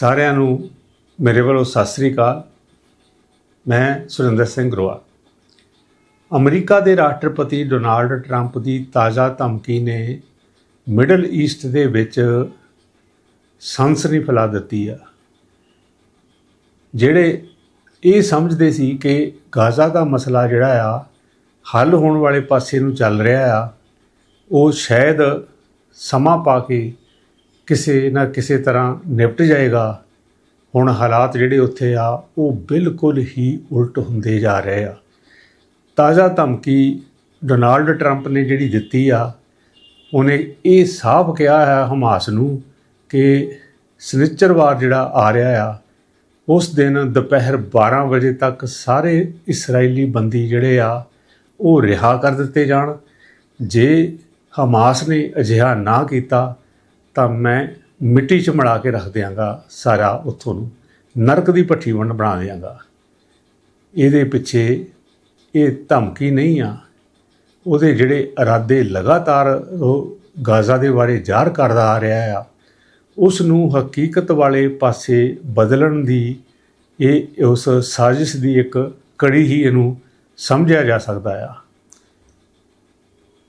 ਸਾਰਿਆਂ ਨੂੰ ਮੇਰੇ ਵੱਲੋਂ ਸਤਿ ਸ੍ਰੀ ਅਕਾਲ। ਮੈਂ ਸੁਰਿੰਦਰ ਸਿੰਘ ਗਰੋਆ। ਅਮਰੀਕਾ ਦੇ ਰਾਸ਼ਟਰਪਤੀ ਡੋਨਾਲਡ ਟਰੰਪ ਦੀ ਤਾਜ਼ਾ ਧਮਕੀ ਨੇ ਮਿਡਲ ਈਸਟ ਦੇ ਵਿੱਚ ਸਨਸਨੀ ਫੈਲਾ ਦਿੱਤੀ ਆ। ਜਿਹੜੇ ਇਹ ਸਮਝਦੇ ਸੀ ਕਿ ਗਾਜ਼ਾ ਦਾ ਮਸਲਾ ਜਿਹੜਾ ਆ, ਹੱਲ ਹੋਣ ਵਾਲੇ ਪਾਸੇ ਨੂੰ ਚੱਲ ਰਿਹਾ ਆ, ਉਹ ਸ਼ਾਇਦ ਸਮਾਂ ਪਾ ਕੇ ਕਿਸੇ ਨਾ ਕਿਸੇ ਤਰ੍ਹਾਂ ਨਿਪਟ ਜਾਏਗਾ। ਹੁਣ ਹਾਲਾਤ ਜਿਹੜੇ ਉੱਥੇ ਆ, ਉਹ ਬਿਲਕੁਲ ਹੀ ਉਲਟ ਹੁੰਦੇ ਜਾ ਰਹੇ ਆ। ਤਾਜ਼ਾ ਧਮਕੀ ਡੋਨਾਲਡ ਟਰੰਪ ਨੇ ਜਿਹੜੀ ਦਿੱਤੀ ਆ, ਉਹਨੇ ਇਹ ਸਾਫ਼ ਕਿਹਾ ਹੈ ਹਮਾਸ ਨੂੰ ਕਿ ਸਨਿਚਰਵਾਰ ਜਿਹੜਾ ਆ ਰਿਹਾ ਆ, ਉਸ ਦਿਨ ਦੁਪਹਿਰ 12 ਵਜੇ ਤੱਕ ਸਾਰੇ ਇਸرائیਲੀ ਬੰਦੀ ਜਿਹੜੇ ਆ, ਉਹ ਰਿਹਾ ਕਰ ਦਿੱਤੇ ਜਾਣ। ਜੇ ਹਮਾਸ ਨੇ ਅਜਿਹਾ ਨਾ ਕੀਤਾ ਤਾਂ ਮੈਂ ਮਿੱਟੀ 'ਚ ਮਿਲਾ ਕੇ ਰੱਖ ਦਿਆਂਗਾ ਸਾਰਾ ਉੱਥੋਂ ਨੂੰ। ਨਰਕ ਦੀ ਭੱਠੀ ਵੰਡ ਬਣਾ ਦਿਆਂਗਾ। ਇਹਦੇ ਪਿੱਛੇ ਇਹ ਧਮਕੀ ਨਹੀਂ ਆ। ਉਹਦੇ ਜਿਹੜੇ ਇਰਾਦੇ ਲਗਾਤਾਰ ਉਹ ਗਾਜ਼ਾ ਦੇ ਬਾਰੇ ਜ਼ਾਹਰ ਕਰਦਾ ਆ ਰਿਹਾ ਆ, ਉਸ ਨੂੰ ਹਕੀਕਤ ਵਾਲੇ ਪਾਸੇ ਬਦਲਣ ਦੀ ਇਹ, ਉਸ ਸਾਜ਼ਿਸ਼ ਦੀ ਇੱਕ ਕੜੀ ਹੀ ਇਹਨੂੰ ਸਮਝਿਆ ਜਾ ਸਕਦਾ ਆ।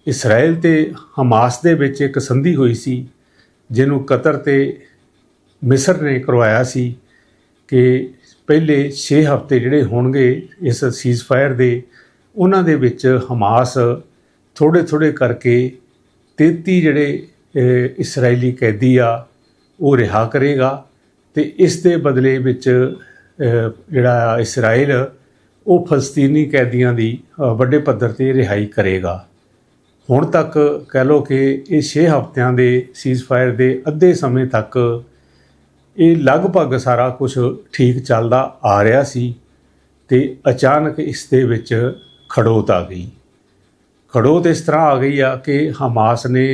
ਇਸਰਾਇਲ ਤੇ ਹਮਾਸ ਦੇ ਵਿੱਚ ਇੱਕ ਸੰਧੀ ਹੋਈ ਸੀ ਜਿਹਨੂੰ ਕਤਰ ਤੇ ਮਿਸਰ ਨੇ ਕਰਵਾਇਆ ਸੀ ਕਿ ਪਹਿਲੇ 6 ਹਫ਼ਤੇ ਜਿਹੜੇ ਹੋਣਗੇ ਇਸ ਸੀਜ਼ ਫਾਇਰ ਦੇ, ਉਹਨਾਂ ਦੇ ਵਿੱਚ ਹਮਾਸ ਥੋੜੇ ਥੋੜੇ ਕਰਕੇ 33 ਜਿਹੜੇ ਇਸرائیਲੀ ਕੈਦੀ ਆ, ਉਹ ਰਿਹਾ ਕਰੇਗਾ ਤੇ ਇਸ ਦੇ ਬਦਲੇ ਵਿੱਚ ਜਿਹੜਾ ਇਸਰਾਇਲ, ਉਹ ਫਲਸਤੀਨੀ ਕੈਦੀਆਂ ਦੀ ਵੱਡੇ ਪੱਧਰ ਤੇ ਰਿਹਾਈ ਕਰੇਗਾ। ਹੁਣ ਤੱਕ ਕਹਿ ਲਓ ਕਿ ਇਹ 6 ਹਫ਼ਤਿਆਂ ਦੇ ਸੀਜ਼ਫਾਇਰ ਦੇ ਅੱਧੇ ਸਮੇਂ ਤੱਕ ਇਹ ਲਗਭਗ ਸਾਰਾ ਕੁਝ ਠੀਕ ਚੱਲਦਾ ਆ ਰਿਹਾ ਸੀ ਤੇ ਅਚਾਨਕ ਇਸ ਦੇ ਵਿੱਚ ਖੜੋਤ ਆ ਗਈ। ਖੜੋਤ ਇਸ ਤਰ੍ਹਾਂ ਆ ਗਈ ਆ ਕਿ ਹਮਾਸ ਨੇ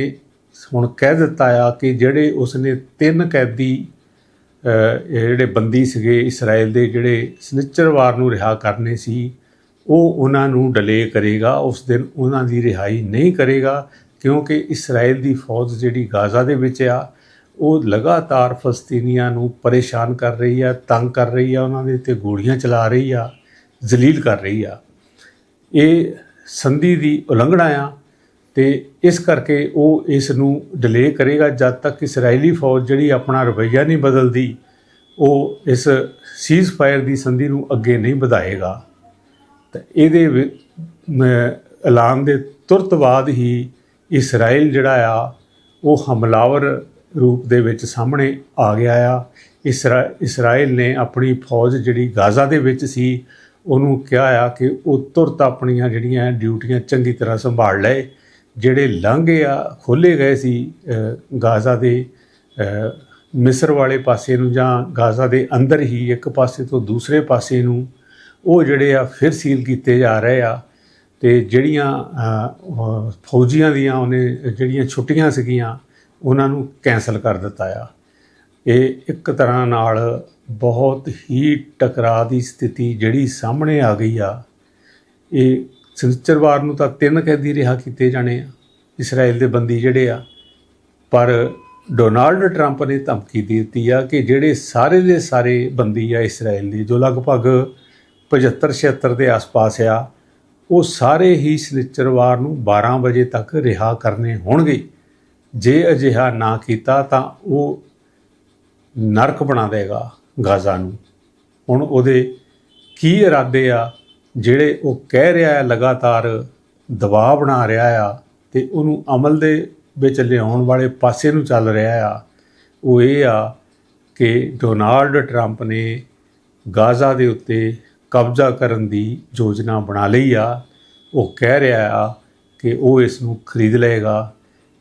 ਹੁਣ ਕਹਿ ਦਿੱਤਾ ਆ ਕਿ ਜਿਹੜੇ ਉਸਨੇ ਤਿੰਨ ਕੈਦੀ ਜਿਹੜੇ ਬੰਦੀ ਸੀਗੇ, ਇਸਰਾਇਲ ਦੇ ਜਿਹੜੇ ਸਨਿਚਰਵਾਰ ਨੂੰ ਰਿਹਾ ਕਰਨੇ ਸੀ ਉਹ ਉਹਨਾਂ ਨੂੰ ਡਿਲੇ ਕਰੇਗਾ, ਉਸ ਦਿਨ ਉਹਨਾਂ ਦੀ ਰਿਹਾਈ ਨਹੀਂ ਕਰੇਗਾ, ਕਿਉਂਕਿ ਇਸਰਾਇਲ ਦੀ ਫੌਜ ਜਿਹੜੀ ਗਾਜ਼ਾ ਦੇ ਵਿੱਚ ਆ, ਉਹ ਲਗਾਤਾਰ ਫਲਸਤੀਨੀਆਂ ਨੂੰ ਪਰੇਸ਼ਾਨ ਕਰ ਰਹੀ ਆ, ਤੰਗ ਕਰ ਰਹੀ ਆ, ਉਹਨਾਂ ਦੇ ਉੱਤੇ ਗੋਲੀਆਂ ਚਲਾ ਰਹੀ ਆ, ਜ਼ਲੀਲ ਕਰ ਰਹੀ ਆ। ਇਹ ਸੰਧੀ ਦੀ ਉਲੰਘਣਾ ਆ ਤੇ ਇਸ ਕਰਕੇ ਉਹ ਇਸ ਨੂੰ ਡਿਲੇ ਕਰੇਗਾ, ਜਦ ਤੱਕ ਇਸرائیਲੀ ਫੌਜ ਜਿਹੜੀ ਆਪਣਾ ਰਵਈਆ ਨਹੀਂ ਬਦਲਦੀ, ਉਹ ਇਸ ਸੀਜ਼ ਫਾਇਰ ਦੀ ਸੰਧੀ ਨੂੰ ਅੱਗੇ ਨਹੀਂ ਵਧਾਏਗਾ। ਤਾਂ ਇਹਦੇ ਵਿ- ਐਲਾਨ ਦੇ ਤੁਰਤ ਬਾਅਦ ਹੀ ਇਸਰਾਇਲ ਜਿਹੜਾ ਆ, ਉਹ ਹਮਲਾਵਰ ਰੂਪ ਦੇ ਵਿੱਚ ਸਾਹਮਣੇ ਆ ਗਿਆ ਆ। ਇਸਰਾ, ਇਸਰਾਇਲ ਨੇ ਆਪਣੀ ਫੌਜ ਜਿਹੜੀ ਗਾਜ਼ਾ ਦੇ ਵਿੱਚ ਸੀ, ਉਹਨੂੰ ਕਿਹਾ ਆ ਕਿ ਉਹ ਤੁਰਤ ਆਪਣੀਆਂ ਜਿਹੜੀਆਂ ਡਿਊਟੀਆਂ ਚੰਗੀ ਤਰ੍ਹਾਂ ਸੰਭਾਲ ਲਏ, ਜਿਹੜੇ ਲਾਂਘੇ ਆ ਖੋਲੇ ਗਏ ਸੀ ਗਾਜ਼ਾ ਦੇ ਮਿਸਰ ਵਾਲੇ ਪਾਸੇ ਨੂੰ ਜਾਂ ਗਾਜ਼ਾ ਦੇ ਅੰਦਰ ਹੀ ਇੱਕ ਪਾਸੇ ਤੋਂ ਦੂਸਰੇ ਪਾਸੇ ਨੂੰ ਉਹ ਜਿਹੜੇ ਆ ਫਿਰ ਸੀਲ ਕੀਤੇ ਜਾ ਰਹੇ ਆ ਤੇ ਜਿਹੜੀਆਂ ਫੌਜੀਆਂ ਦੀਆਂ ਉਹਨੇ ਜਿਹੜੀਆਂ ਛੁੱਟੀਆਂ ਸੀਗੀਆਂ, ਉਹਨਾਂ ਨੂੰ ਕੈਨਸਲ ਕਰ ਦਿੱਤਾ ਆ। ਇਹ ਇੱਕ ਤਰ੍ਹਾਂ ਨਾਲ ਬਹੁਤ ਹੀ ਟਕਰਾਅ ਦੀ ਸਥਿਤੀ ਜਿਹੜੀ ਸਾਹਮਣੇ ਆ ਗਈ ਆ। ਇਹ ਸਨਿਚਰਵਾਰ ਨੂੰ ਤਾਂ ਤਿੰਨ ਕੈਦੀ ਰਿਹਾ ਕੀਤੇ ਜਾਣੇ ਆ, ਇਸਰਾਇਲ ਦੇ ਬੰਦੀ ਜਿਹੜੇ ਆ। ਪਰ ਡੋਨਾਲਡ ਟਰੰਪ ਨੇ ਧਮਕੀ ਦਿੱਤੀ ਆ ਕਿ ਜਿਹੜੇ ਸਾਰੇ ਦੇ ਸਾਰੇ ਬੰਦੀ ਆ ਇਸਰਾਇਲ ਦੇ, ਜੋ ਲਗਭਗ 75 76 ਦੇ ਆਸ-ਪਾਸ ਆ, ਉਹ ਸਾਰੇ ਹੀ ਸਨਿਚਰਵਾਰ ਨੂੰ 12 ਵਜੇ ਤੱਕ ਰਿਹਾ ਕਰਨੇ ਹੋਣਗੇ। ਜੇ ਅਜਿਹਾ ਨਾ ਕੀਤਾ ਤਾਂ ਉਹ ਨਰਕ ਬਣਾ ਦੇਗਾ ਗਾਜ਼ਾ ਨੂੰ। ਹੁਣ ਉਹਦੇ ਕੀ ਇਰਾਦੇ ਆ, ਜਿਹੜੇ ਉਹ ਕਹਿ ਰਿਹਾ ਹੈ, ਲਗਾਤਾਰ ਦਬਾਅ ਬਣਾ ਰਿਹਾ ਆ ਤੇ ਉਹਨੂੰ ਅਮਲ ਦੇ ਵਿੱਚ ਲਿਆਉਣ ਵਾਲੇ ਪਾਸੇ ਨੂੰ ਚੱਲ ਰਿਹਾ ਆ, ਉਹ ਇਹ ਆ ਕਿ ਡੋਨਾਲਡ ਟਰੰਪ ਨੇ ਗਾਜ਼ਾ ਦੇ ਉੱਤੇ ਕਬਜ਼ਾ ਕਰਨ ਦੀ ਯੋਜਨਾ ਬਣਾ ਲਈ ਆ, ਉਹ ਕਹਿ ਰਿਹਾ ਆ ਕਿ ਉਹ ਇਸ ਨੂੰ ਖਰੀਦ ਲਏਗਾ।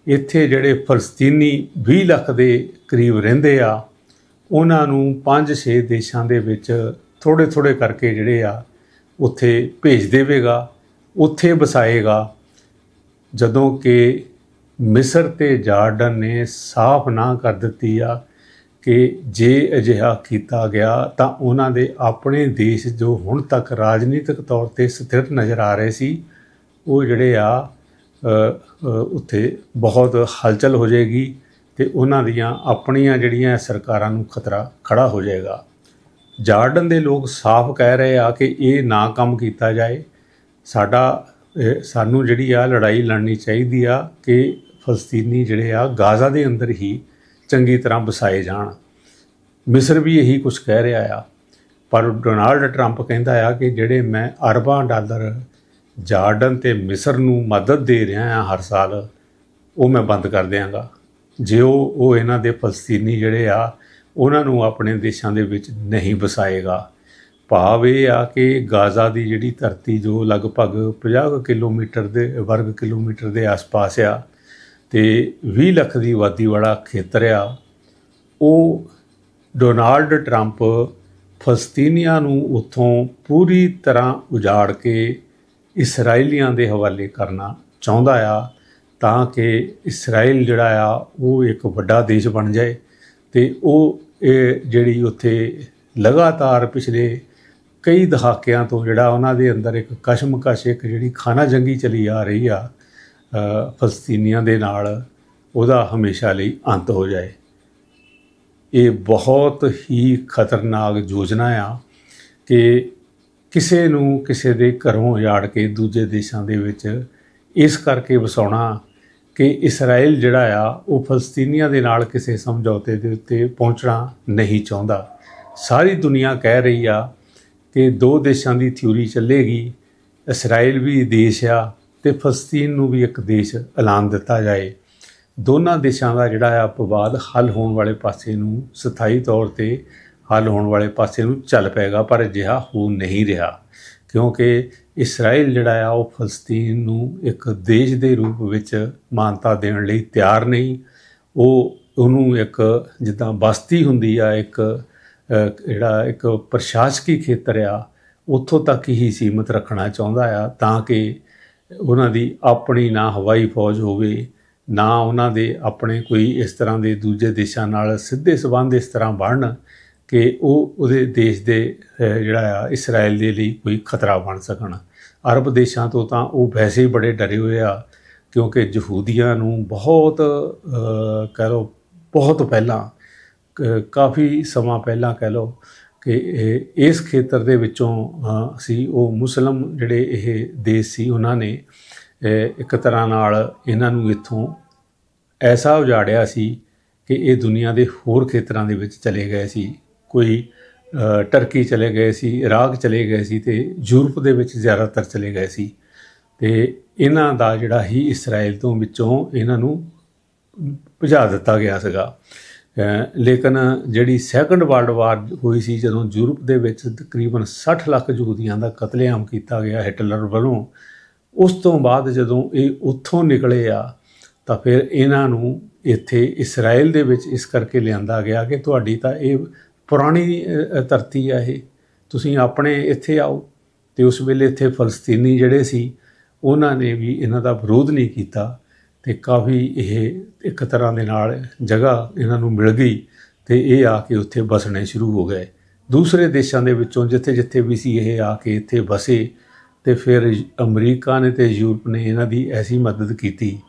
ਇੱਥੇ ਜਿਹੜੇ ਫਲਸਤੀਨੀ 20 ਲੱਖ ਦੇ ਕਰੀਬ ਰਹਿੰਦੇ ਆ, ਉਹਨਾਂ ਨੂੰ 5-6 ਦੇਸ਼ਾਂ ਦੇ ਵਿੱਚ ਥੋੜੇ ਥੋੜੇ ਕਰਕੇ ਜਿਹੜੇ ਆ, ਉੱਥੇ ਭੇਜ ਦੇਵੇਗਾ, ਉੱਥੇ ਵਸਾਏਗਾ। ਜਦੋਂ ਕਿ ਮਿਸਰ ਤੇ ਜਾਰਡਨ ਨੇ ਸਾਫ਼ ਨਾ ਕਰ ਦਿੱਤੀ ਆ ਕਿ ਜੇ ਅਜਿਹਾ ਕੀਤਾ ਗਿਆ ਤਾਂ ਉਹਨਾਂ ਦੇ ਆਪਣੇ ਦੇਸ਼ ਜੋ ਹੁਣ ਤੱਕ ਰਾਜਨੀਤਿਕ ਤੌਰ ਤੇ ਸਥਿਰ ਨਜ਼ਰ ਆ ਰਹੇ ਸੀ, ਉਹ ਜਿਹੜੇ ਆ ਉੱਥੇ ਬਹੁਤ ਹਲਚਲ ਹੋ ਜਾਏਗੀ ਤੇ ਉਹਨਾਂ ਦੀਆਂ ਆਪਣੀਆਂ ਜਿਹੜੀਆਂ ਸਰਕਾਰਾਂ ਨੂੰ ਖਤਰਾ ਖੜਾ ਹੋ ਜਾਏਗਾ। ਜਾਰਡਨ ਦੇ ਲੋਕ ਸਾਫ਼ ਕਹਿ ਰਹੇ ਆ ਕਿ ਇਹ ਨਾ ਕੰਮ ਕੀਤਾ ਜਾਏ। ਸਾਡਾ ਸਾਨੂੰ ਜਿਹੜੀ ਆ ਲੜਾਈ ਲੜਨੀ ਚਾਹੀਦੀ ਆ ਕਿ ਫਲਸਤੀਨੀ ਜਿਹੜੇ ਆ ਗਾਜ਼ਾ ਦੇ ਅੰਦਰ ਹੀ ਚੰਗੀ ਤਰ੍ਹਾਂ ਵਸਾਏ ਜਾਣ। ਮਿਸਰ ਵੀ ਇਹੀ ਕੁਝ ਕਹਿ ਰਿਹਾ ਆ। ਪਰ ਡੋਨਾਲਡ ਟਰੰਪ ਕਹਿੰਦਾ ਆ ਕਿ ਜਿਹੜੇ ਮੈਂ ਅਰਬਾਂ ਡਾਲਰ ਜਾਰਡਨ ਤੇ ਮਿਸਰ ਨੂੰ ਮਦਦ ਦੇ ਰਿਹਾ ਆ ਹਰ ਸਾਲ, ਉਹ ਮੈਂ ਬੰਦ ਕਰ ਦਿਆਂਗਾ। ਜੇ ਉਹ ਉਹ ਇਹਨਾਂ ਦੇ ਫਲਸਤੀਨੀ ਜਿਹੜੇ ਆ, ਉਹਨਾਂ ਨੂੰ ਆਪਣੇ ਦੇਸ਼ਾਂ ਦੇ ਵਿੱਚ ਨਹੀਂ ਵਸਾਏਗਾ। ਭਾਵ ਇਹ ਆ ਕਿ ਗਾਜ਼ਾ ਦੀ ਜਿਹੜੀ ਧਰਤੀ ਜੋ ਲਗਭਗ 50 ਕੁ ਕਿਲੋਮੀਟਰ ਦੇ, ਵਰਗ ਕਿਲੋਮੀਟਰ ਦੇ ਆਸ-ਪਾਸ ਆ ਤੇ 20 ਲੱਖ ਦੀ ਆਬਾਦੀ ਵਾਲਾ ਖੇਤਰ ਆ, ਉਹ ਡੋਨਾਲਡ ਟਰੰਪ ਫਲਸਤੀਨੀਆਂ ਨੂੰ ਉੱਥੋਂ ਪੂਰੀ ਤਰ੍ਹਾਂ ਉਜਾੜ ਕੇ ਇਸرائیਲੀਆਂ ਦੇ ਹਵਾਲੇ ਕਰਨਾ ਚਾਹੁੰਦਾ ਆ, ਤਾਂ ਕਿ ਇਸਰਾਇਲ ਜਿਹੜਾ ਆ, ਉਹ ਇੱਕ ਵੱਡਾ ਦੇਸ਼ ਬਣ ਜਾਏ ਤੇ ਉਹ ਇਹ ਜਿਹੜੀ ਉੱਥੇ ਲਗਾਤਾਰ ਪਿਛਲੇ ਕਈ ਦਹਾਕਿਆਂ ਤੋਂ ਜਿਹੜਾ ਉਹਨਾਂ ਦੇ ਅੰਦਰ ਇੱਕ ਕਸ਼ਮਕਸ਼, ਇੱਕ ਜਿਹੜੀ ਖਾਨਾ ਜੰਗੀ ਚਲੀ ਆ ਰਹੀ ਆ ਫਲਸਤੀਨੀਆਂ ਦੇ ਨਾਲ ਉਹਦਾ ਹਮੇਸ਼ਾ ਲਈ ਅੰਤ ਹੋ ਜਾਏ। ਇਹ ਬਹੁਤ ਹੀ ਖਤਰਨਾਕ ਯੋਜਨਾ ਆ ਕਿ ਕਿਸੇ ਨੂੰ ਕਿਸੇ ਦੇ ਘਰੋਂ ਉਜਾੜ ਕੇ ਦੂਜੇ ਦੇਸ਼ਾਂ ਦੇ ਵਿੱਚ ਇਸ ਕਰਕੇ ਵਸਾਉਣਾ ਕਿ ਇਸਰਾਈਲ ਜਿਹੜਾ ਆ, ਉਹ ਫਲਸਤੀਨੀਆਂ ਦੇ ਨਾਲ ਕਿਸੇ ਸਮਝੌਤੇ ਦੇ ਉੱਤੇ ਪਹੁੰਚਣਾ ਨਹੀਂ ਚਾਹੁੰਦਾ। ਸਾਰੀ ਦੁਨੀਆ ਕਹਿ ਰਹੀ ਆ ਕਿ ਦੋ ਦੇਸ਼ਾਂ ਦੀ ਥਿਊਰੀ ਚੱਲੇਗੀ ਇਸਰਾਈਲ ਵੀ ਦੇਸ਼ ਆ ਤੇ ਫਲਸਤੀਨ ਨੂੰ ਵੀ ਇੱਕ ਦੇਸ਼ ਐਲਾਨ ਦਿੱਤਾ ਜਾਏ। ਦੋਨਾਂ ਦੇਸ਼ਾਂ ਦਾ ਜਿਹੜਾ ਆ ਵਿਵਾਦ ਹੱਲ ਹੋਣ ਵਾਲੇ ਪਾਸੇ ਨੂੰ ਸਥਾਈ ਤੌਰ ਤੇ ਹੱਲ ਹੋਣ ਵਾਲੇ ਪਾਸੇ ਨੂੰ ਚੱਲ ਪਏਗਾ, ਪਰ ਅਜਿਹਾ ਹੋ ਨਹੀਂ ਰਿਹਾ। ਕਿਉਂਕਿ ਇਸਰਾਈਲ ਜਿਹੜਾ ਆ, ਉਹ ਫਲਸਤੀਨ ਨੂੰ ਇੱਕ ਦੇਸ਼ ਦੇ ਰੂਪ ਵਿੱਚ ਮਾਨਤਾ ਦੇਣ ਲਈ ਤਿਆਰ ਨਹੀਂ। ਉਹ, ਉਹਨੂੰ ਇੱਕ ਜਿੱਦਾਂ ਬਸਤੀ ਹੁੰਦੀ ਆ, ਇੱਕ ਜਿਹੜਾ ਇੱਕ ਪ੍ਰਸ਼ਾਸਕੀ ਖੇਤਰ ਆ, ਉੱਥੋਂ ਤੱਕ ਹੀ ਸੀਮਤ ਰੱਖਣਾ ਚਾਹੁੰਦਾ ਆ, ਤਾਂ ਕਿ ਉਹਨਾਂ ਦੀ ਆਪਣੀ ਨਾ ਹਵਾਈ ਫੌਜ ਹੋਵੇ, ਨਾ ਉਹਨਾਂ ਦੇ ਆਪਣੇ ਕੋਈ ਇਸ ਤਰ੍ਹਾਂ ਦੇ ਦੂਜੇ ਦੇਸ਼ਾਂ ਨਾਲ ਸਿੱਧੇ ਸਬੰਧ ਇਸ ਤਰ੍ਹਾਂ ਬਣਨ ਕਿ ਉਹ ਉਹਦੇ ਦੇਸ਼ ਦੇ ਜਿਹੜਾ ਆ, ਇਸਰਾਇਲ ਦੇ ਲਈ ਕੋਈ ਖਤਰਾ ਬਣ ਸਕਣ। ਅਰਬ ਦੇਸ਼ਾਂ ਤੋਂ ਤਾਂ ਉਹ ਵੈਸੇ ਹੀ ਬੜੇ ਡਰੇ ਹੋਏ ਆ, ਕਿਉਂਕਿ ਯਹੂਦੀਆਂ ਨੂੰ ਬਹੁਤ ਕਹਿ ਲਓ, ਬਹੁਤ ਪਹਿਲਾਂ ਕਾਫੀ ਸਮਾਂ ਪਹਿਲਾਂ ਕਹਿ ਲਓ ਕਿ ਇਹ- ਇਸ ਖੇਤਰ ਦੇ ਵਿੱਚੋਂ ਅਸੀਂ ਉਹ ਮੁਸਲਮ ਜਿਹੜੇ ਇਹ ਦੇਸ਼ ਸੀ, ਉਹਨਾਂ ਨੇ ਇੱਕ ਤਰ੍ਹਾਂ ਨਾਲ ਇਹਨਾਂ ਨੂੰ ਇੱਥੋਂ ਐਸਾ ਉਜਾੜਿਆ ਸੀ ਕਿ ਇਹ ਦੁਨੀਆ ਦੇ ਹੋਰ ਖੇਤਰਾਂ ਦੇ ਵਿੱਚ ਚਲੇ ਗਏ ਸੀ। ਕੋਈ ਟਰਕੀ ਚਲੇ ਗਏ ਸੀ, ਇਰਾਕ ਚਲੇ ਗਏ ਸੀ ਤੇ ਯੂਰਪ ਦੇ ਵਿੱਚ ਜ਼ਿਆਦਾਤਰ ਚਲੇ ਗਏ ਸੀ। ਤੇ ਇਹਨਾਂ ਦਾ ਜਿਹੜਾ ਹੀ ਇਸਰਾਇਲ ਤੋਂ ਵਿੱਚੋਂ ਇਹਨਾਂ ਨੂੰ ਭਜਾ ਦਿੱਤਾ ਗਿਆ ਸੀਗਾ। ਲੇਕਿਨ ਜਿਹੜੀ ਸੈਕੰਡ ਵਰਲਡ ਵਾਰ ਹੋਈ ਸੀ, ਜਦੋਂ ਯੂਰਪ ਦੇ ਵਿੱਚ ਤਕਰੀਬਨ 60 ਲੱਖ ਯਹੂਦੀਆਂ ਦਾ ਕਤਲੇਆਮ ਕੀਤਾ ਗਿਆ ਹਿਟਲਰ ਵੱਲੋਂ, ਉਸ ਤੋਂ ਬਾਅਦ ਜਦੋਂ ਇਹ ਉੱਥੋਂ ਨਿਕਲੇ ਆ, ਤਾਂ ਫਿਰ ਇਹਨਾਂ ਨੂੰ ਇੱਥੇ ਇਸਰਾਇਲ ਦੇ ਵਿੱਚ ਇਸ ਕਰਕੇ ਲਿਆਂਦਾ ਗਿਆ ਕਿ ਤੁਹਾਡੀ ਤਾਂ ਇਹ ਪੁਰਾਣੀ ਧਰਤੀ ਆ ਇਹ। ਤੁਸੀਂ ਆਪਣੇ ਇੱਥੇ ਆਓ ਤੇ ਉਸ ਵੇਲੇ ਇੱਥੇ ਫਲਸਤੀਨੀ ਜਿਹੜੇ ਸੀ, ਉਹਨਾਂ ਨੇ ਵੀ ਇਹਨਾਂ ਦਾ ਵਿਰੋਧ ਨਹੀਂ ਕੀਤਾ। ਤੇ ਕਾਫੀ ਇਹ ਇੱਕ ਤਰ੍ਹਾਂ ਦੇ ਨਾਲ ਜਗ੍ਹਾ ਇਹਨਾਂ ਨੂੰ ਮਿਲ ਗਈ ਤੇ ਇਹ ਆ ਕੇ ਉੱਥੇ ਬਸਣੇ ਸ਼ੁਰੂ ਹੋ ਗਏ। ਦੂਸਰੇ ਦੇਸ਼ਾਂ ਦੇ ਵਿੱਚੋਂ ਜਿੱਥੇ ਜਿੱਥੇ ਵੀ ਸੀ ਇਹ ਆ ਕੇ ਇੱਥੇ ਬਸੇ ਤੇ ਫਿਰ ਅਮਰੀਕਾ ਨੇ ਤੇ ਯੂਰਪ ਨੇ ਇਹਨਾਂ ਦੀ ਐਸੀ ਮਦਦ ਕੀਤੀ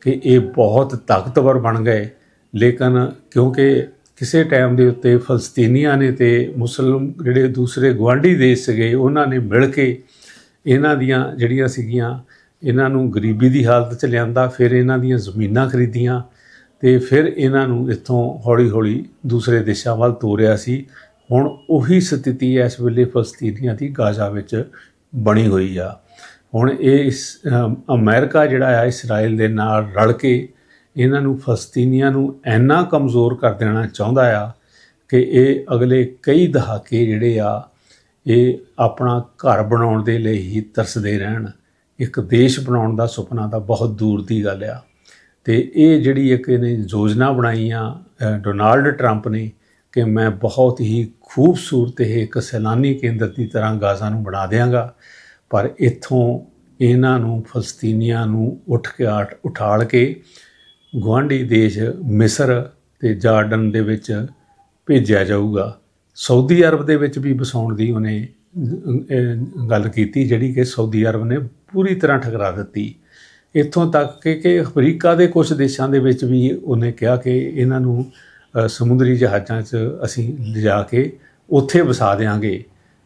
ਕਿ ਇਹ ਬਹੁਤ ਤਾਕਤਵਰ ਬਣ ਗਏ। ਲੇਕਿਨ ਕਿਉਂਕਿ ਕਿਸੇ ਟਾਈਮ ਦੇ ਉੱਤੇ ਫਲਸਤੀਨੀਆਂ ਨੇ ਤੇ ਮੁਸਲਮ ਜਿਹੜੇ ਦੂਸਰੇ ਗਵਾਂਢੀ ਦੇਸ਼ ਸੀਗੇ, ਉਹਨਾਂ ਨੇ ਮਿਲ ਕੇ ਇਹਨਾਂ ਦੀਆਂ ਜਿਹੜੀਆਂ ਸੀਗੀਆਂ ਇਹਨਾਂ ਨੂੰ ਗਰੀਬੀ ਦੀ ਹਾਲਤ 'ਚ ਲਿਆਂਦਾ ਫਿਰ ਇਹਨਾਂ ਦੀਆਂ ਜ਼ਮੀਨਾਂ ਖਰੀਦੀਆਂ ਤੇ ਫਿਰ ਇਹਨਾਂ ਨੂੰ ਇੱਥੋਂ ਹੌਲੀ-ਹੌਲੀ ਦੂਸਰੇ ਦੇਸ਼ਾਂ ਵੱਲ ਤੋਰਿਆ ਸੀ। ਹੁਣ ਉਹੀ ਸਥਿਤੀ ਇਸ ਵੇਲੇ ਫਲਸਤੀਨੀਆਂ ਦੀ ਗਾਜ਼ਾ ਵਿੱਚ ਬਣੀ ਹੋਈ ਆ। ਹੁਣ ਇਹ ਇਸ ਅਮ, ਅਮਰੀਕਾ ਜਿਹੜਾ ਆ ਇਸਰਾਇਲ ਦੇ ਨਾਲ ਰਲ ਕੇ ਇਹਨਾਂ ਨੂੰ ਫਲਸਤੀਨੀਆਂ ਨੂੰ ਇੰਨਾ ਕਮਜ਼ੋਰ ਕਰ ਦੇਣਾ ਚਾਹੁੰਦਾ ਆ ਕਿ ਇਹ ਅਗਲੇ ਕਈ ਦਹਾਕੇ ਜਿਹੜੇ ਆ ਇਹ ਆਪਣਾ ਘਰ ਬਣਾਉਣ ਦੇ ਲਈ ਹੀ ਤਰਸਦੇ ਰਹਿਣ। ਇੱਕ ਦੇਸ਼ ਬਣਾਉਣ ਦਾ ਸੁਪਨਾ ਤਾਂ ਬਹੁਤ ਦੂਰ ਦੀ ਗੱਲ ਆ। ਤੇ ਇਹ ਜਿਹੜੀ ਇੱਕ ਇਹਨੇ ਯੋਜਨਾ ਬਣਾਈ ਆ ਡੋਨਾਲਡ ਟਰੰਪ ਨੇ ਕਿ ਮੈਂ ਬਹੁਤ ਹੀ ਖੂਬਸੂਰਤ ਇਹ ਇੱਕ ਸੈਲਾਨੀ ਕੇਂਦਰ ਦੀ ਤਰ੍ਹਾਂ ਗਾਜ਼ਾ ਨੂੰ ਬਣਾ ਦਿਆਂਗਾ। ਪਰ ਇੱਥੋਂ ਇਹਨਾਂ ਨੂੰ, ਫਲਸਤੀਨੀਆਂ ਨੂੰ ਉੱਠ ਕੇ ਆਟ- ਉਠਾਲ ਕੇ ਗੁਆਂਢੀ ਦੇਸ਼ ਮਿਸਰ ਤੇ ਜਾਰਡਨ ਦੇ ਵਿੱਚ ਭੇਜਿਆ ਜਾਊਗਾ। ਸਾਊਦੀ ਅਰਬ ਦੇ ਵਿੱਚ ਵੀ ਵਸਾਉਣ ਦੀ ਉਹਨੇ ਗੱਲ ਕੀਤੀ, ਜਿਹੜੀ ਕਿ ਸਾਊਦੀ ਅਰਬ ਨੇ ਪੂਰੀ ਤਰ੍ਹਾਂ ਠਕਰਾ ਦਿੱਤੀ। ਇੱਥੋਂ ਤੱਕ ਕਿ ਕਿ ਅਫਰੀਕਾ ਦੇ ਕੁਝ ਦੇਸ਼ਾਂ ਦੇ ਵਿੱਚ ਵੀ ਉਹਨੇ ਕਿਹਾ ਕਿ ਇਹਨਾਂ ਨੂੰ ਸਮੁੰਦਰੀ ਜਹਾਜ਼ਾਂ 'ਚ ਅਸੀਂ ਲਿਜਾ ਕੇ ਉੱਥੇ ਵਸਾ ਦੇਾਂਗੇ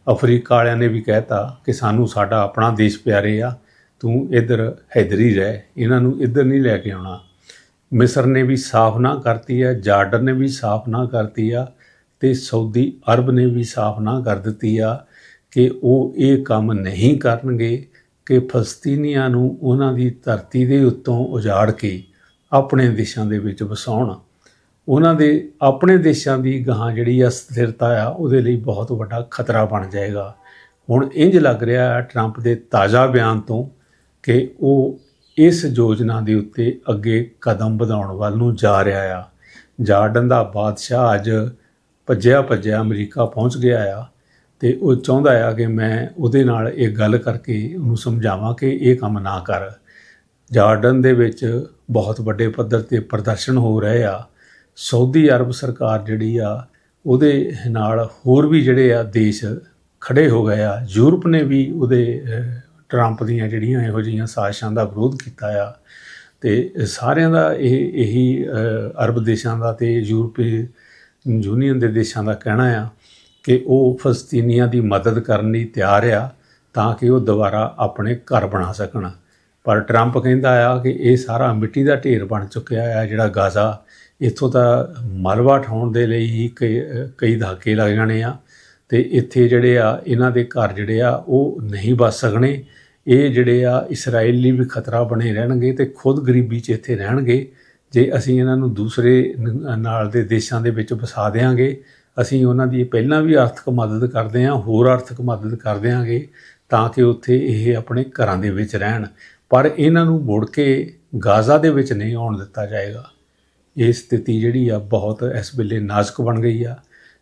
ਅਫਰੀਕਾ ਵਾਲਿਆਂ ਨੇ ਵੀ ਕਹਿਤਾ ਕਿ ਸਾਨੂੰ ਸਾਡਾ ਆਪਣਾ ਦੇਸ਼ ਪਿਆਰੇ ਆ, ਤੂੰ ਇੱਧਰ ਹੈਦਰ ਰਹਿ, ਇਹਨਾਂ ਨੂੰ ਇੱਧਰ ਨਹੀਂ ਲੈ ਕੇ ਆਉਣਾ। ਮਿਸਰ ਨੇ ਵੀ ਸਾਫ਼ ਨਾ ਕਰਤੀ ਆ, ਜਾਰਡਨ ਨੇ ਵੀ ਸਾਫ਼ ਨਾ ਕਰਤੀ ਆ, ਤੇ ਸਾਊਦੀ ਅਰਬ ਨੇ ਵੀ ਸਾਫ਼ ਨਾ ਕਰ ਦਿੱਤੀ ਆ ਕਿ ਉਹ ਇਹ ਕੰਮ ਨਹੀਂ ਕਰਨਗੇ। ਕਿ ਫਲਸਤੀਨੀਆਂ ਨੂੰ ਉਹਨਾਂ ਦੀ ਧਰਤੀ ਦੇ ਉੱਤੋਂ ਉਜਾੜ ਕੇ ਆਪਣੇ ਦੇਸ਼ਾਂ ਦੇ ਵਿੱਚ ਵਸਾਉਣ। ਉਹਨਾਂ ਦੇ, ਆਪਣੇ ਦੇਸ਼ਾਂ ਦੀ ਗਾਂ ਜਿਹੜੀ ਆ ਸਥਿਰਤਾ ਆ, ਉਹਦੇ ਲਈ ਬਹੁਤ ਵੱਡਾ ਖਤਰਾ ਬਣ ਜਾਏਗਾ। ਹੁਣ ਇੰਜ ਲੱਗ ਰਿਹਾ ਹੈ ਟਰੰਪ ਦੇ ਤਾਜ਼ਾ ਬਿਆਨ ਤੋਂ ਕਿ ਉਹ ਇਸ ਯੋਜਨਾ ਦੇ ਉੱਤੇ ਅੱਗੇ ਕਦਮ ਵਧਾਉਣ ਵੱਲ ਨੂੰ ਜਾ ਰਿਹਾ ਆ। ਜਾਰਡਨ ਦਾ ਬਾਦਸ਼ਾਹ ਅੱਜ ਭੱਜਿਆ ਭੱਜਿਆ ਅਮਰੀਕਾ ਪਹੁੰਚ ਗਿਆ ਆ। ਤੇ ਉਹ ਚਾਹੁੰਦਾ ਆ ਕਿ ਮੈਂ ਉਹਦੇ ਨਾਲ ਇਹ ਗੱਲ ਕਰਕੇ ਉਹਨੂੰ ਸਮਝਾਵਾਂ ਕਿ ਇਹ ਕੰਮ ਨਾ ਕਰ। ਜਾਰਡਨ ਦੇ ਵਿੱਚ ਬਹੁਤ ਵੱਡੇ ਪੱਧਰ ਤੇ ਪ੍ਰਦਰਸ਼ਨ ਹੋ ਰਹੇ ਆ। ਸਾਊਦੀ ਅਰਬ ਸਰਕਾਰ ਜਿਹੜੀ ਆ, ਉਹਦੇ ਨਾਲ ਹੋਰ ਵੀ ਜਿਹੜੇ ਆ ਦੇਸ਼ ਖੜੇ ਹੋ ਗਏ ਆ। ਯੂਰਪ ਨੇ ਵੀ ਉਹਦੇ ਟਰੰਪ ਦੀਆਂ ਜਿਹੜੀਆਂ ਇਹੋ ਜਿਹੀਆਂ ਸਾਜ਼ਿਸ਼ਾਂ ਦਾ ਵਿਰੋਧ ਕੀਤਾ ਆ। ਤੇ ਸਾਰਿਆਂ ਦਾ ਇਹ, ਇਹੀ ਅਰਬ ਦੇਸ਼ਾਂ ਦਾ ਤੇ ਯੂਰਪੀ ਯੂਨੀਅਨ ਦੇ ਦੇਸ਼ਾਂ ਦਾ ਕਹਿਣਾ ਆ ਕਿ ਉਹ ਫਲਸਤੀਨੀਆਂ ਦੀ ਮਦਦ ਕਰਨ ਲਈ ਤਿਆਰ ਆ ਤਾਂ ਕਿ ਉਹ ਦੁਬਾਰਾ ਆਪਣੇ ਘਰ ਬਣਾ ਸਕਣ। ਪਰ ਟਰੰਪ ਕਹਿੰਦਾ ਆ ਕਿ ਇਹ ਸਾਰਾ ਮਿੱਟੀ ਦਾ ਢੇਰ ਬਣ ਚੁੱਕਿਆ ਆ ਜਿਹੜਾ ਗਾਜ਼ਾ ਇੱਥੋਂ ਤਾਂ ਮਲਵਾ ਠਾਉਣ ਦੇ ਲਈ ਹੀ ਕਈ ਕਈ ਦਹਾਕੇ ਲੱਗ ਜਾਣੇ ਆ ਤੇ ਇੱਥੇ ਜਿਹੜੇ ਆ, ਇਹਨਾਂ ਦੇ ਘਰ ਜਿਹੜੇ ਆ, ਉਹ ਨਹੀਂ ਬਚ ਸਕਣੇ। ਇਹ ਜਿਹੜੇ ਆ ਇਸਰਾਈਲ ਲਈ ਵੀ ਖਤਰਾ ਬਣੇ ਰਹਿਣਗੇ ਤੇ ਖੁਦ ਗਰੀਬੀ 'ਚ ਇੱਥੇ ਰਹਿਣਗੇ। ਜੇ ਅਸੀਂ ਇਹਨਾਂ ਨੂੰ ਦੂਸਰੇ ਨਾਲ ਦੇ ਦੇਸ਼ਾਂ ਦੇ ਵਿੱਚ ਵਸਾ ਦੇਾਂਗੇ ਅਸੀਂ ਉਹਨਾਂ ਦੀ ਪਹਿਲਾਂ ਵੀ ਆਰਥਿਕ ਮਦਦ ਕਰਦੇ ਹਾਂ, ਹੋਰ ਆਰਥਿਕ ਮਦਦ ਕਰ ਦਿਆਂਗੇ ਤਾਂ ਕਿ ਉੱਥੇ ਇਹ ਆਪਣੇ ਘਰਾਂ ਦੇ ਵਿੱਚ ਰਹਿਣ। ਪਰ ਇਹਨਾਂ ਨੂੰ ਮੁੜ ਕੇ ਗਾਜ਼ਾ ਦੇ ਵਿੱਚ ਨਹੀਂ ਆਉਣ ਦਿੱਤਾ ਜਾਏਗਾ। ਇਹ ਸਥਿਤੀ ਜਿਹੜੀ ਆ ਬਹੁਤ ਇਸ ਵੇਲੇ ਨਾਜ਼ੁਕ ਬਣ ਗਈ ਆ।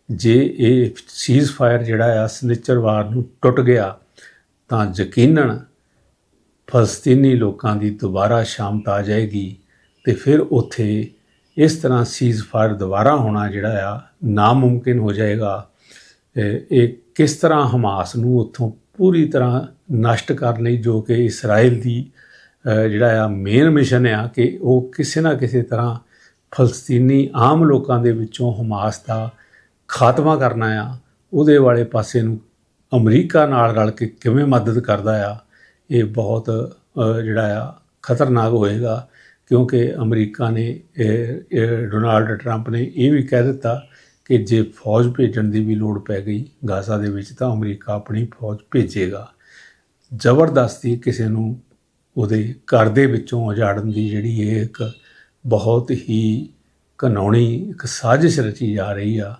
ਜੇ ਇਹ ਸੀਜ਼ ਫਾਇਰ ਜਿਹੜਾ ਆ ਸਨਿਚਰਵਾਰ ਨੂੰ ਟੁੱਟ ਗਿਆ, ਤਾਂ ਯਕੀਨਨ ਫਲਸਤੀਨੀ ਲੋਕਾਂ ਦੀ ਦੁਬਾਰਾ ਸ਼ਾਮਤ ਆ ਜਾਏਗੀ ਤੇ ਫਿਰ ਉੱਥੇ ਇਸ ਤਰ੍ਹਾਂ ਸੀਜ਼ ਫਾਇਰ ਦੁਬਾਰਾ ਹੋਣਾ ਜਿਹੜਾ ਆ ਨਾਮੁਮਕਿਨ ਹੋ ਜਾਏਗਾ ਇਹ ਕਿਸ ਤਰ੍ਹਾਂ ਹਮਾਸ ਨੂੰ ਉੱਥੋਂ ਪੂਰੀ ਤਰ੍ਹਾਂ ਨਸ਼ਟ ਕਰਨ ਲਈ ਜੋ ਕਿ ਇਸਰਾਇਲ ਦੀ ਜਿਹੜਾ ਆ ਮੇਨ ਮਿਸ਼ਨ ਆ ਕਿ ਉਹ ਕਿਸੇ ਨਾ ਕਿਸੇ ਤਰ੍ਹਾਂ ਫਲਸਤੀਨੀ ਆਮ ਲੋਕਾਂ ਦੇ ਵਿੱਚੋਂ ਹਮਾਸ ਦਾ ਖਾਤਮਾ ਕਰਨਾ ਆ, ਉਹਦੇ ਵਾਲੇ ਪਾਸੇ ਨੂੰ ਅਮਰੀਕਾ ਨਾਲ ਰਲ ਕੇ ਕਿਵੇਂ ਮਦਦ ਕਰਦਾ ਆ, ਇਹ ਬਹੁਤ ਜਿਹੜਾ ਆ ਖਤਰਨਾਕ ਹੋਏਗਾ। ਕਿਉਂਕਿ ਅਮਰੀਕਾ ਨੇ ਡੋਨਾਲਡ ਟਰੰਪ ਨੇ ਇਹ ਵੀ ਕਹਿ ਦਿੱਤਾ ਕਿ ਜੇ ਫੌਜ ਭੇਜਣ ਦੀ ਵੀ ਲੋੜ ਪੈ ਗਈ ਗਾਜ਼ਾ ਦੇ ਵਿੱਚ, ਤਾਂ ਅਮਰੀਕਾ ਆਪਣੀ ਫੌਜ ਭੇਜੇਗਾ। ਜ਼ਬਰਦਸਤੀ ਕਿਸੇ ਨੂੰ ਉਹਦੇ ਘਰ ਦੇ ਵਿੱਚੋਂ ਉਜਾੜਨ ਦੀ ਜਿਹੜੀ ਇਹ ਇੱਕ ਬਹੁਤ ਹੀ ਘਨੌਣੀ ਇੱਕ ਸਾਜ਼ਿਸ਼ ਰਚੀ ਜਾ ਰਹੀ ਆ।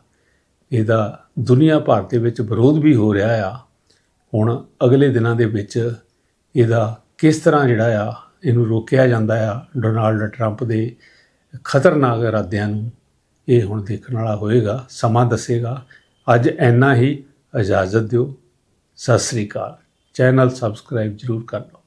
ਇਹਦਾ ਦੁਨੀਆ ਭਰ ਦੇ ਵਿੱਚ ਵਿਰੋਧ ਵੀ ਹੋ ਰਿਹਾ ਆ। ਹੁਣ ਅਗਲੇ ਦਿਨਾਂ ਦੇ ਵਿੱਚ ਇਹਦਾ ਕਿਸ ਤਰ੍ਹਾਂ ਜਿਹੜਾ ਆ ਇਹਨੂੰ ਰੋਕਿਆ ਜਾਂਦਾ ਆ ਡੋਨਾਲਡ ਟਰੰਪ ਦੇ ਖਤਰਨਾਕ ਇਰਾਦਿਆਂ ਨੂੰ। ਇਹ ਹੁਣ ਦੇਖਣ ਵਾਲਾ ਹੋਏਗਾ, ਸਮਾਂ ਦੱਸੇਗਾ। ਅੱਜ ਇੰਨਾ ਹੀ। ਇਜਾਜ਼ਤ ਦਿਓ। ਸਤਿ ਸ੍ਰੀ ਅਕਾਲ। ਚੈਨਲ ਸਬਸਕ੍ਰਾਈਬ ਜਰੂਰ ਕਰ ਲਓ।